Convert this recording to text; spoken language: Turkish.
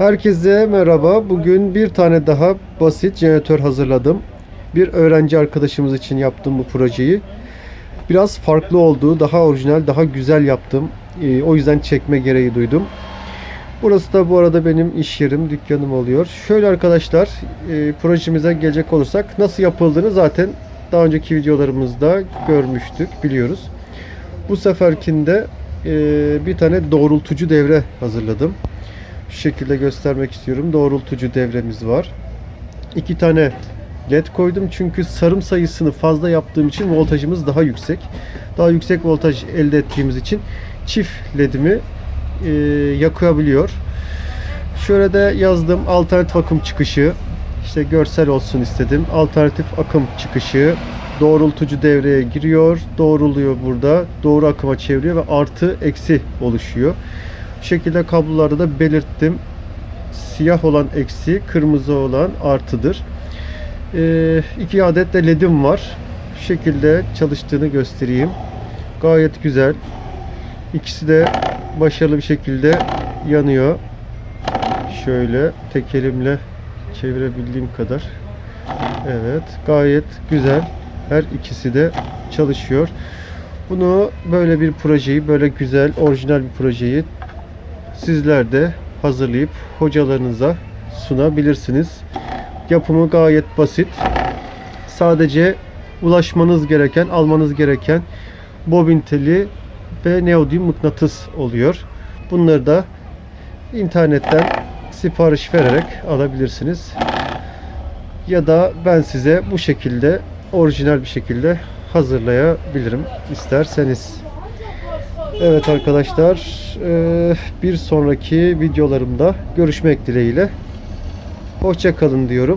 Herkese merhaba. Bugün bir tane daha basit jeneratör hazırladım. Bir öğrenci arkadaşımız için yaptım bu projeyi. Biraz farklı oldu, daha orijinal, daha güzel yaptım. Ee, o yüzden çekme gereği duydum. Burası da bu arada benim iş yerim, dükkanım oluyor. Şöyle arkadaşlar, e, projemize gelecek olursak nasıl yapıldığını zaten daha önceki videolarımızda görmüştük, biliyoruz. Bu seferkinde e, bir tane doğrultucu devre hazırladım. Şu şekilde göstermek istiyorum. Doğrultucu devremiz var. İki tane led koydum çünkü sarım sayısını fazla yaptığım için voltajımız daha yüksek. Daha yüksek voltaj elde ettiğimiz için çift ledimi e, yakabiliyor. Şöyle de yazdım alternatif akım çıkışı. İşte görsel olsun istedim. Alternatif akım çıkışı doğrultucu devreye giriyor. Doğruluyor burada. Doğru akıma çeviriyor ve artı eksi oluşuyor. Şekilde kablolarda da belirttim. Siyah olan eksi, kırmızı olan artıdır. Ee, iki adet de ledim var. Bu şekilde çalıştığını göstereyim. Gayet güzel. İkisi de başarılı bir şekilde yanıyor. Şöyle tek elimle çevirebildiğim kadar. Evet, gayet güzel. Her ikisi de çalışıyor. Bunu böyle bir projeyi, böyle güzel, orijinal bir projeyi sizler de hazırlayıp hocalarınıza sunabilirsiniz. Yapımı gayet basit. Sadece ulaşmanız gereken, almanız gereken bobin teli ve neodyum mıknatıs oluyor. Bunları da internetten sipariş vererek alabilirsiniz. Ya da ben size bu şekilde orijinal bir şekilde hazırlayabilirim isterseniz. Evet arkadaşlar eee, bir sonraki videolarımda görüşmek dileğiyle. Hoşça kalın diyorum.